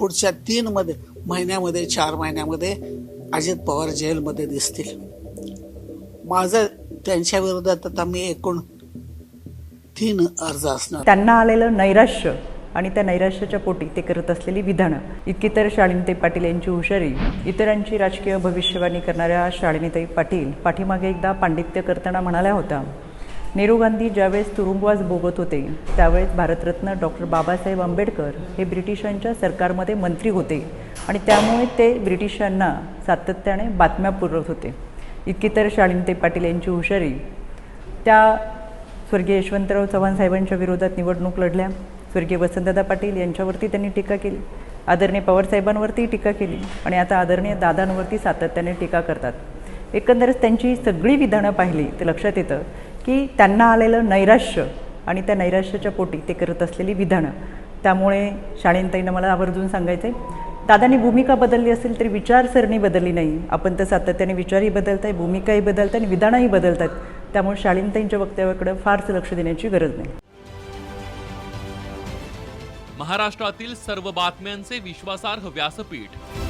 पुढच्या तीन मध्ये महिन्यामध्ये चार महिन्यामध्ये अजित पवार जेलमध्ये दिसतील. माझं त्यांच्या विरोधात आता मी एकूण तीन अर्ज असणार. त्यांना आलेलं नैराश्य आणि त्या नैराश्याच्या पोटी ते करत असलेली विधानं इतकी तर शालिनीताई पाटील यांची हुशारी इतरांची राजकीय भविष्यवाणी करणाऱ्या शालिनीताई पाटील पाठीमागे एकदा पांडित्य करताना म्हणाल्या होत्या नेहरू गांधी ज्यावेळेस तुरुंगवास भोगत होते त्यावेळेस भारतरत्न डॉक्टर बाबासाहेब आंबेडकर हे ब्रिटिशांच्या सरकारमध्ये मंत्री होते आणि त्यामुळे ते ब्रिटिशांना सातत्याने बातम्या पुरवत होते. इतकी तर शालिनते पाटील यांची हुशारी. त्या स्वर्गीय यशवंतराव चव्हाण साहेबांच्या विरोधात निवडणूक लढल्या. स्वर्गीय वसंतदादा पाटील यांच्यावरती त्यांनी टीका केली. आदरणीय पवारसाहेबांवरती टीका केली आणि आता आदरणीय दादांवरती सातत्याने टीका करतात. एकंदरच त्यांची सगळी विधानं पाहिली तर लक्षात येतं की त्यांना आलेलं नैराश्य आणि त्या नैराश्याच्या पोटी ते करत असलेली विधानं. त्यामुळे शाळेंताईनं मला आवर्जून सांगायचं आहे दादांनी भूमिका बदलली असेल तरी विचारसरणी बदलली नाही. आपण तर सातत्याने विचारही बदलत आहे भूमिकाही बदलत आणि विधानही बदलत आहेत त्यामुळे शाळेंताईंच्या वक्तव्याकडे फारसं लक्ष देण्याची गरज नाही. महाराष्ट्रातील सर्व बातम्यांचे विश्वासार्ह व्यासपीठ